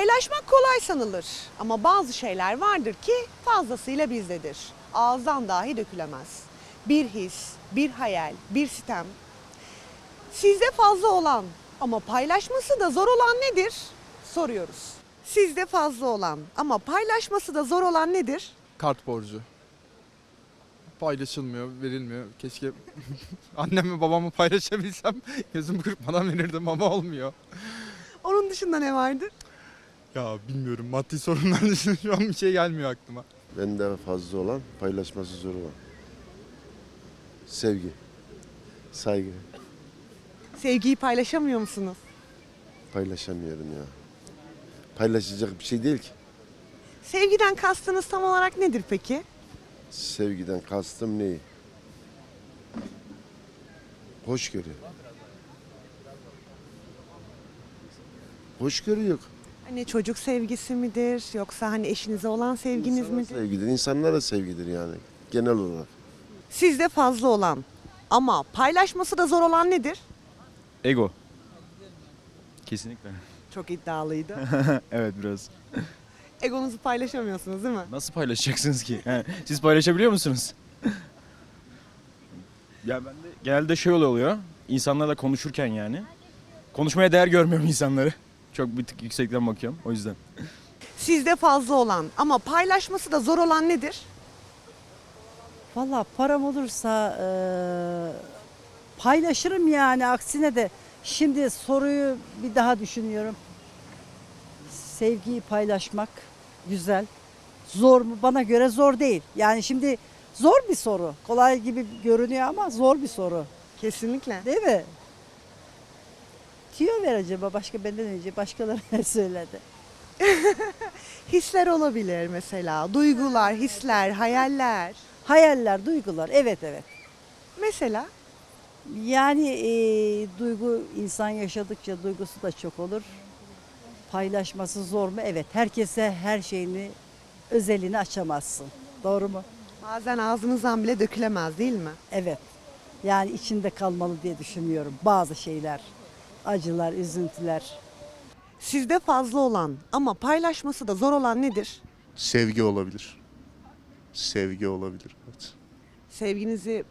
Paylaşmak kolay sanılır ama bazı şeyler vardır ki fazlasıyla bizdedir. Ağızdan dahi dökülemez. Bir his, bir hayal, bir sitem. Sizde fazla olan ama paylaşması da zor olan nedir? Soruyoruz. Sizde fazla olan ama paylaşması da zor olan nedir? Kart borcu. Paylaşılmıyor, verilmiyor. Keşke annemle babamı paylaşabilsem gözüm kırpmadan verirdim ama olmuyor. Onun dışında ne vardır? Ya bilmiyorum maddi sorunlar dışında şu an bir şey gelmiyor aklıma. Bende fazla olan, paylaşması zor olan. Sevgi, saygı Sevgiyi paylaşamıyor musunuz? paylaşamıyorum ya. Paylaşacak bir şey değil ki. Sevgiden kastınız tam olarak nedir peki? Sevgiden kastım neyi? Hoşgörü. Hoşgörü yok. Hani çocuk sevgisi midir yoksa hani eşinize olan sevginiz İnsana midir? sevgidir. İnsanlara sevgidir yani genel olarak. Sizde fazla olan ama paylaşması da zor olan nedir? Ego. Kesinlikle. Çok iddialıydı. evet biraz. Egonuzu paylaşamıyorsunuz değil mi? Nasıl paylaşacaksınız ki? Siz paylaşabiliyor musunuz? ya bende genelde şey oluyor. İnsanlarla konuşurken yani. Konuşmaya değer görmüyorum insanları. Çok bir tık yüksekten bakıyorum o yüzden. Sizde fazla olan ama paylaşması da zor olan nedir? Valla param olursa eee, paylaşırım yani aksine de şimdi soruyu bir daha düşünüyorum. Sevgiyi paylaşmak güzel. Zor mu? Bana göre zor değil. Yani şimdi zor bir soru. Kolay gibi görünüyor ama zor bir soru. Kesinlikle. Değil mi? Tüyo ver acaba başka benden önce başkaları ne söyledi? Hisler olabilir mesela. Duygular, hisler, hayaller. Hayaller, duygular. Evet evet. Mesela Yani eee, duygu insan yaşadıkça duygusu da çok olur. Paylaşması zor mu? Evet. Herkese her şeyini, özelini açamazsın. Doğru mu? bazen ağzınızdan bile dökülemez değil mi? Evet. Yani içinde kalmalı diye düşünüyorum bazı şeyler. Acılar, üzüntüler. Sizde fazla olan ama paylaşması da zor olan nedir? Sevgi olabilir. Sevgi olabilir. Evet. Sevginizi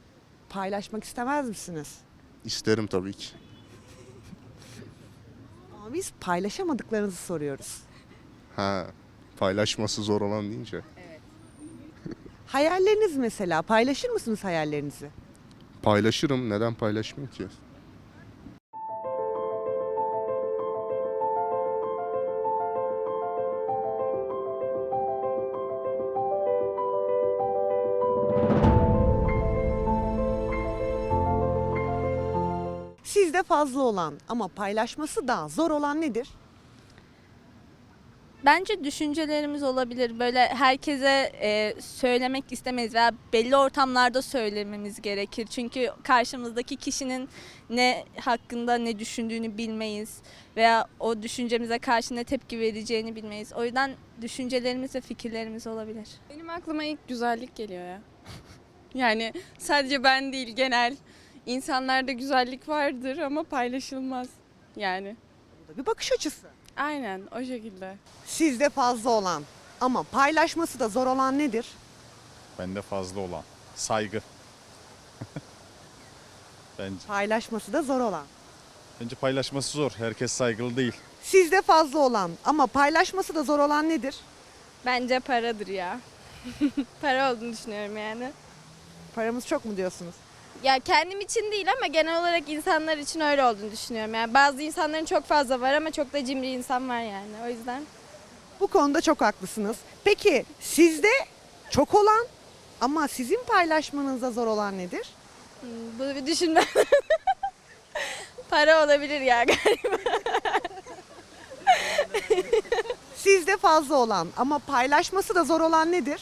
paylaşmak istemez misiniz? İsterim tabii ki. Ama biz paylaşamadıklarınızı soruyoruz. Ha, paylaşması zor olan deyince. Hayalleriniz mesela paylaşır mısınız hayallerinizi? Paylaşırım. Neden paylaşmayayım ki? Sizde fazla olan ama paylaşması da zor olan nedir? Bence düşüncelerimiz olabilir. Böyle herkese e, söylemek istemeyiz veya belli ortamlarda söylememiz gerekir. Çünkü karşımızdaki kişinin ne hakkında ne düşündüğünü bilmeyiz veya o düşüncemize karşı ne tepki vereceğini bilmeyiz. O yüzden düşüncelerimiz ve fikirlerimiz olabilir. Benim aklıma ilk güzellik geliyor ya. yani sadece ben değil genel. İnsanlarda güzellik vardır ama paylaşılmaz. Yani Bu da bir bakış açısı. aynen o şekilde. Sizde fazla olan ama paylaşması da zor olan nedir? Bende fazla olan. Saygı. bence, Paylaşması da zor olan. bence paylaşması zor. Herkes saygılı değil. Sizde fazla olan ama paylaşması da zor olan nedir? Bence paradır ya. Para olduğunu düşünüyorum yani. Paramız çok mu diyorsunuz? Ya kendim için değil ama genel olarak insanlar için öyle olduğunu düşünüyorum. Yani bazı insanların çok fazla var ama çok da cimri insan var yani. O yüzden Bu konuda çok haklısınız. Peki sizde çok olan ama sizin paylaşmanızda zor olan nedir? hmm, bunu bir düşünme. Para olabilir ya Sizde fazla olan ama paylaşması da zor olan nedir?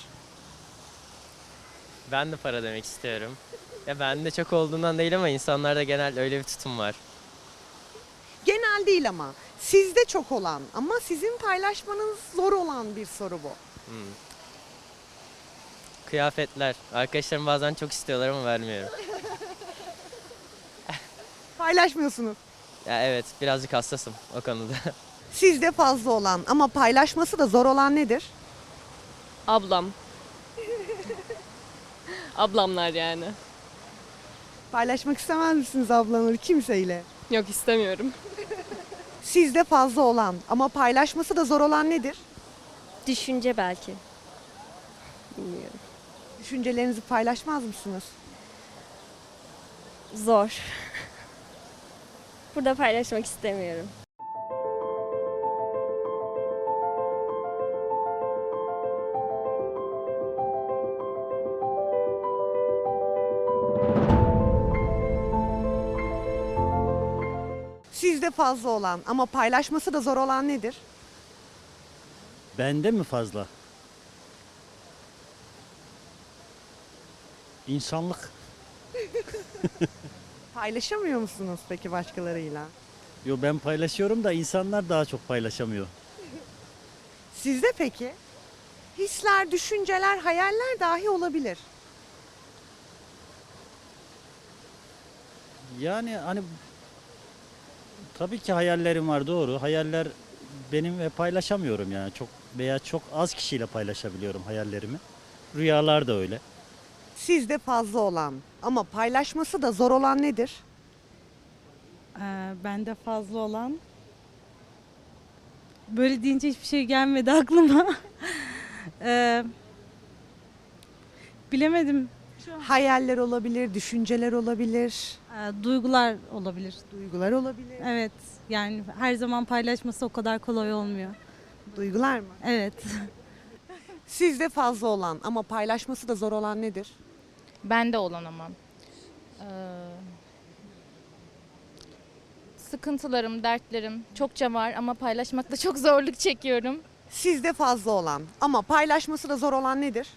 Ben de para demek istiyorum. Ya bende çok olduğundan değil ama insanlarda genel öyle bir tutum var. Genel değil ama sizde çok olan ama sizin paylaşmanız zor olan bir soru bu. Hmm. Kıyafetler. Arkadaşlarım bazen çok istiyorlar ama vermiyorum. Paylaşmıyorsunuz. Ya evet birazcık hassasım o konuda. Sizde fazla olan ama paylaşması da zor olan nedir? Ablam. Ablamlar yani. Paylaşmak istemez misiniz ablanızı kimseyle? Yok istemiyorum. Sizde fazla olan ama paylaşması da zor olan nedir? Düşünce belki. Bilmiyorum. Düşüncelerinizi paylaşmaz mısınız? Zor. Burada paylaşmak istemiyorum. Sizde fazla olan ama paylaşması da zor olan nedir? Bende mi fazla? İnsanlık. Paylaşamıyor musunuz peki başkalarıyla? Yo ben paylaşıyorum da insanlar daha çok paylaşamıyor. Sizde peki? Hisler, düşünceler, hayaller dahi olabilir. Yani hani tabii ki hayallerim var doğru. Hayaller benim ve paylaşamıyorum yani çok veya çok az kişiyle paylaşabiliyorum hayallerimi. Rüyalar da öyle. Sizde fazla olan ama paylaşması da zor olan nedir? Ee, bende fazla olan böyle deyince hiçbir şey gelmedi aklıma. Ee, bilemedim. Hayaller olabilir, düşünceler olabilir, Ee, duygular olabilir. duygular olabilir. Evet. Yani her zaman paylaşması o kadar kolay olmuyor. Duygular mı? Evet. Sizde fazla olan ama paylaşması da zor olan nedir? Bende olan ama. sıkıntılarım, dertlerim çokça var ama paylaşmakta çok zorluk çekiyorum. Sizde fazla olan ama paylaşması da zor olan nedir?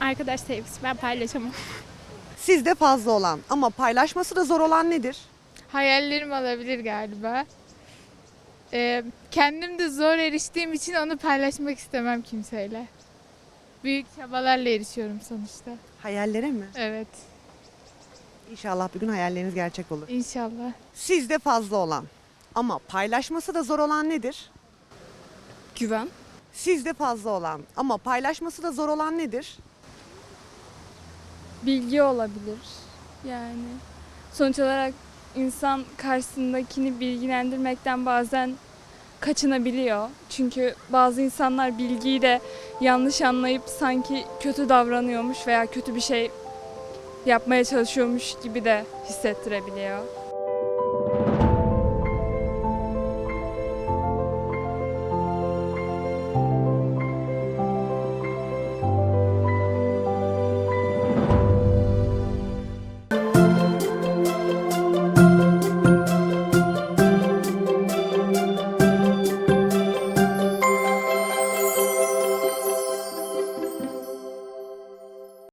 Arkadaş sevgisi ben paylaşamam. Sizde fazla olan ama paylaşması da zor olan nedir? Hayallerim olabilir galiba. Ee, kendim de zor eriştiğim için onu paylaşmak istemem kimseyle. Büyük çabalarla erişiyorum sonuçta. Hayallere mi? Evet, İnşallah bir gün hayalleriniz gerçek olur. inşallah. Sizde fazla olan ama paylaşması da zor olan nedir? Güven. Sizde fazla olan ama paylaşması da zor olan nedir? Bilgi olabilir. Yani sonuç olarak insan karşısındakini bilgilendirmekten bazen kaçınabiliyor. Çünkü bazı insanlar bilgiyi de yanlış anlayıp sanki kötü davranıyormuş veya kötü bir şey yapmaya çalışıyormuş gibi de hissettirebiliyor.